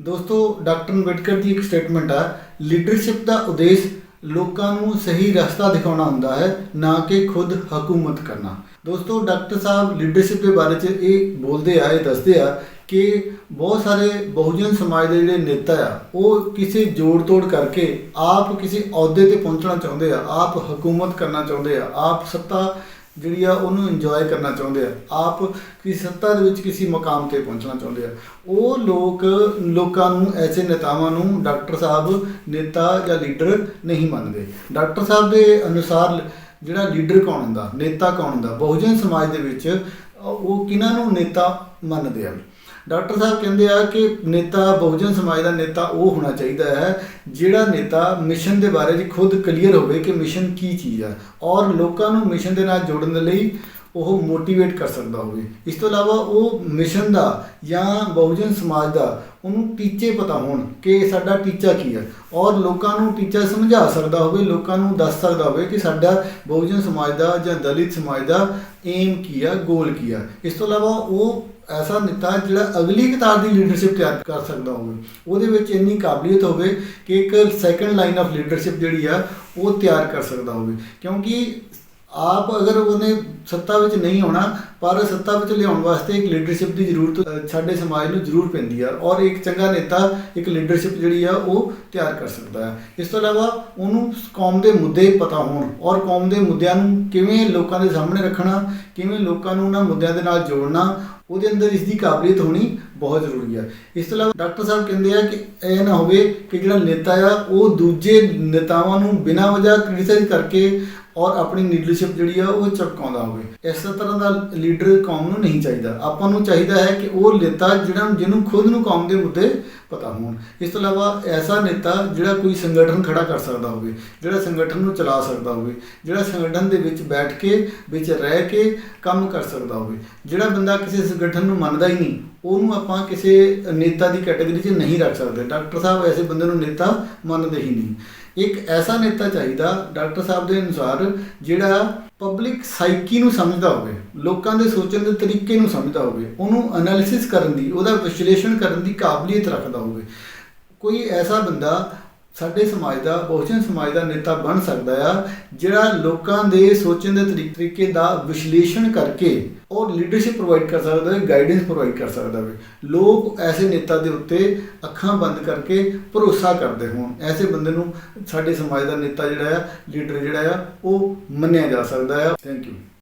ਦੋਸਤੋ, ਡਾਕਟਰ ਅੰਬੇਡਕਰ ਦੀ ਇੱਕ ਸਟੇਟਮੈਂਟ ਆ ਲੀਡਰਸ਼ਿਪ ਦਾ ਉਦੇਸ਼ ਲੋਕਾਂ ਨੂੰ ਸਹੀ ਰਸਤਾ ਦਿਖਾਉਣਾ ਹੁੰਦਾ ਹੈ, ਨਾ ਕਿ ਖੁਦ ਹਕੂਮਤ ਕਰਨਾ। ਦੋਸਤੋ, ਡਾਕਟਰ ਸਾਹਿਬ ਲੀਡਰਸ਼ਿਪ ਦੇ ਬਾਰੇ ਚ ਇਹ ਬੋਲਦੇ ਆ, ਇਹ ਦੱਸਦੇ ਆ ਕਿ ਬਹੁਤ ਸਾਰੇ ਬਹੁਜਨ ਸਮਾਜ ਦੇ ਜਿਹੜੇ ਨੇਤਾ ਆ, ਉਹ ਕਿਸੇ ਜੋੜ ਤੋੜ ਕਰਕੇ ਆਪ ਕਿਸੇ ਅਹੁਦੇ ਤੇ ਪਹੁੰਚਣਾ ਚਾਹੁੰਦੇ ਆ, ਆਪ ਹਕੂਮਤ ਕਰਨਾ ਚਾਹੁੰਦੇ ਆ, ਆਪ ਸੱਤਾ ਜਿਹੜੀ ਆ ਉਹਨੂੰ ਇੰਜੋਏ ਕਰਨਾ ਚਾਹੁੰਦੇ ਆ। ਆਪ ਕਿਸੇ ਸੱਤਾ ਦੇ ਵਿੱਚ ਕਿਸੇ ਮਕਾਮ ਤੇ ਪਹੁੰਚਣਾ ਚਾਹੁੰਦੇ ਆ। ਉਹ ਲੋਕ, ਲੋਕਾਂ ਨੂੰ, ਐਸੇ ਨੇਤਾਵਾਂ ਨੂੰ ਡਾਕਟਰ ਸਾਹਿਬ, ਨੇਤਾ ਜਾਂ ਲੀਡਰ ਨਹੀਂ ਮੰਨਦੇ। ਡਾਕਟਰ ਸਾਹਿਬ ਦੇ ਅਨੁਸਾਰ ਜਿਹੜਾ ਲੀਡਰ ਕੌਣ ਹੁੰਦਾ, ਨੇਤਾ ਕੌਣ ਹੁੰਦਾ? ਬਹੁਜਨ ਸਮਾਜ ਦੇ ਵਿੱਚ ਉਹ ਕਿਹਨਾਂ ਨੂੰ ਨੇਤਾ ਮੰਨਦੇ ਆ? ਡਾਕਟਰ ਸਾਹਿਬ ਕਹਿੰਦੇ ਆ ਕਿ ਨੇਤਾ, ਬਹੁਜਨ ਸਮਾਜ ਦਾ ਨੇਤਾ ਉਹ ਹੋਣਾ ਚਾਹੀਦਾ ਹੈ, ਜਿਹੜਾ ਨੇਤਾ ਮਿਸ਼ਨ ਦੇ ਬਾਰੇ 'ਚ ਖੁਦ ਕਲੀਅਰ ਹੋਵੇ ਕਿ ਮਿਸ਼ਨ ਕੀ ਚੀਜ਼ ਆ ਔਰ ਲੋਕਾਂ ਨੂੰ ਮਿਸ਼ਨ ਦੇ ਨਾਲ ਜੋੜਨ ਦੇ ਲਈ ਉਹ ਮੋਟੀਵੇਟ ਕਰ ਸਕਦਾ ਹੋਵੇ। ਇਸ ਤੋਂ ਇਲਾਵਾ ਉਹ ਮਿਸ਼ਨ ਦਾ ਜਾਂ ਬਹੁਜਨ ਸਮਾਜ ਦਾ ਉਹਨੂੰ ਟੀਚੇ ਪਤਾ ਹੋਣ ਕਿ ਸਾਡਾ ਟੀਚਾ ਕੀ ਹੈ ਔਰ ਲੋਕਾਂ ਨੂੰ ਟੀਚਾ ਸਮਝਾ ਸਕਦਾ ਹੋਵੇ, ਲੋਕਾਂ ਨੂੰ ਦੱਸ ਸਕਦਾ ਹੋਵੇ ਕਿ ਸਾਡਾ ਬਹੁਜਨ ਸਮਾਜ ਦਾ ਜਾਂ ਦਲਿਤ ਸਮਾਜ ਦਾ ਏਮ ਕੀ ਆ ਗੋਲ ਕੀ ਆ। ਇਸ ਤੋਂ ਇਲਾਵਾ ਉਹ ਐਸਾ ਨੇਤਾ ਜਿਹੜਾ ਅਗਲੀ ਕਤਾਰ ਦੀ ਲੀਡਰਸ਼ਿਪ ਤਿਆਰ ਕਰ ਸਕਦਾ ਹੋਵੇ। ਉਹਦੇ ਵਿੱਚ ਇੰਨੀ ਕਾਬਲੀਅਤ ਹੋਵੇ ਕਿ ਇੱਕ ਸੈਕੰਡ ਲਾਈਨ ਆਫ ਲੀਡਰਸ਼ਿਪ ਜਿਹੜੀ ਆ, ਉਹ ਤਿਆਰ ਕਰ ਸਕਦਾ ਹੋਵੇ। ਕਿਉਂਕਿ ਆਪ ਅਗਰ ਉਹਨੇ ਸੱਤਾ ਵਿੱਚ ਨਹੀਂ ਆਉਣਾ, ਪਰ ਸੱਤਾ ਵਿੱਚ ਲਿਆਉਣ ਵਾਸਤੇ ਇੱਕ ਲੀਡਰਸ਼ਿਪ ਦੀ ਜ਼ਰੂਰਤ ਸਾਡੇ ਸਮਾਜ ਨੂੰ ਜ਼ਰੂਰ ਪੈਂਦੀ ਆ ਔਰ ਇੱਕ ਚੰਗਾ ਨੇਤਾ, ਇੱਕ ਲੀਡਰਸ਼ਿਪ ਜਿਹੜੀ ਆ ਉਹ ਤਿਆਰ ਕਰ ਸਕਦਾ ਹੈ। ਇਸ ਤੋਂ ਇਲਾਵਾ ਉਹਨੂੰ ਕੌਮ ਦੇ ਮੁੱਦੇ ਪਤਾ ਹੋਣ ਔਰ ਕੌਮ ਦੇ ਮੁੱਦਿਆਂ ਨੂੰ ਕਿਵੇਂ ਲੋਕਾਂ ਦੇ ਸਾਹਮਣੇ ਰੱਖਣਾ, ਕਿਵੇਂ ਲੋਕਾਂ ਨੂੰ ਉਹਨਾਂ ਮੁੱਦਿਆਂ ਦੇ ਨਾਲ ਜੋੜਨਾ, ਉਹਦੇ ਅੰਦਰ ਇਸ ਦੀ ਕਾਬਲੀਅਤ ਹੋਣੀ ਬਹੁਤ ਜ਼ਰੂਰੀ ਆ। ਇਸ ਤੋਂ ਇਲਾਵਾ ਡਾਕਟਰ ਸਾਹਿਬ ਕਹਿੰਦੇ ਆ ਕਿ ਇਹ ਨਾ ਹੋਵੇ ਕਿ ਜਿਹੜਾ ਨੇਤਾ ਆ, ਉਹ ਦੂਜੇ ਨੇਤਾਵਾਂ ਨੂੰ ਬਿਨਾਂ ਵਜ੍ਹਾ ਕ੍ਰਿਟਿਸਾਈਜ਼ ਕਰਕੇ ਔਰ ਆਪਣੀ ਲੀਡਰਸ਼ਿਪ ਜਿਹੜੀ ਆ, ਉਹ ਚਮਕਾਉਂਦਾ ਹੋਵੇ। ਇਸ ਤਰ੍ਹਾਂ ਦਾ ਲੀਡਰ ਕੌਮ ਨੂੰ ਨਹੀਂ ਚਾਹੀਦਾ। ਆਪਾਂ ਨੂੰ ਚਾਹੀਦਾ ਹੈ ਕਿ ਉਹ ਨੇਤਾ ਜਿਹੜਾ ਜਿਹਨੂੰ ਖੁਦ ਨੂੰ ਕੌਮ ਦੇ ਮੁੱਦੇ ਪਤਾ ਹੋਣ। ਇਸ ਤੋਂ ਇਲਾਵਾ ਐਸਾ ਨੇਤਾ ਜਿਹੜਾ ਕੋਈ ਸੰਗਠਨ ਖੜਾ ਕਰ ਸਕਦਾ ਹੋਵੇ, ਜਿਹੜਾ ਸੰਗਠਨ ਨੂੰ ਚਲਾ ਸਕਦਾ ਹੋਵੇ, ਜਿਹੜਾ ਸੰਗਠਨ ਦੇ ਵਿੱਚ ਬੈਠ ਕੇ, ਵਿੱਚ ਰਹਿ ਕੇ ਕੰਮ ਕਰ ਸਕਦਾ ਹੋਵੇ, ਜਿਹੜਾ ਬੰਦਾ ਕਿਸੇ ਸੰਗਠਨ ਨੂੰ ਮੰਨਦਾ ਹੀ ਨਹੀਂ, ਉਹਨੂੰ ਆਪਾਂ ਕਿਸੇ ਨੇਤਾ ਦੀ ਕੈਟਾਗਰੀ 'ਚ ਨਹੀਂ ਰੱਖ ਸਕਦੇ। ਡਾਕਟਰ ਸਾਹਿਬ ਐਸੇ ਬੰਦੇ ਨੂੰ ਨੇਤਾ ਮੰਨਦੇ ਹੀ ਨਹੀਂ। ਇੱਕ ਐਸਾ ਨੇਤਾ ਚਾਹੀਦਾ ਡਾਕਟਰ ਸਾਹਿਬ ਦੇ ਅਨੁਸਾਰ ਜਿਹੜਾ ਪਬਲਿਕ ਸਾਈਕੀ ਨੂੰ ਸਮਝਦਾ ਹੋਵੇ, ਲੋਕਾਂ ਦੇ ਸੋਚਣ ਦੇ ਤਰੀਕੇ ਨੂੰ ਸਮਝਦਾ ਹੋਵੇ, ਉਹਨੂੰ ਐਨਾਲਿਸਿਸ ਕਰਨ ਦੀ, ਉਹਦਾ ਵਿਸ਼ਲੇਸ਼ਣ ਕਰਨ ਦੀ ਕਾਬਲੀਅਤ ਰੱਖਦਾ ਹੋਵੇ। ਕੋਈ ਐਸਾ ਬੰਦਾ ਸਾਡੇ ਸਮਾਜ ਦਾ, ਬਹੁਜਨ ਸਮਾਜ ਦਾ ਨੇਤਾ ਬਣ ਸਕਦਾ ਆ, ਜਿਹੜਾ ਲੋਕਾਂ ਦੇ ਸੋਚਣ ਦੇ ਤਰੀ- ਤਰੀਕੇ ਦਾ ਵਿਸ਼ਲੇਸ਼ਣ ਕਰਕੇ ਔਰ ਲੀਡਰਸ਼ਿਪ ਪ੍ਰੋਵਾਈਡ ਕਰ ਸਕਦਾ ਹੈ ਗਾਈਡੈਂਸ ਪ੍ਰੋਵਾਈਡ ਕਰ ਸਕਦਾ ਹੈ ਲੋਕ ਐਸੇ ਨੇਤਾ ਦੇ ਉੱਤੇ ਅੱਖਾਂ ਬੰਦ ਕਰਕੇ ਭਰੋਸਾ ਕਰਦੇ ਹੋਣ। ਐਸੇ ਬੰਦੇ ਨੂੰ ਸਾਡੇ ਸਮਾਜ ਦਾ ਨੇਤਾ ਜਿਹੜਾ ਆ ਲੀਡਰ ਜਿਹੜਾ ਆ, ਉਹ ਮੰਨਿਆ ਜਾ ਸਕਦਾ ਆ। Thank you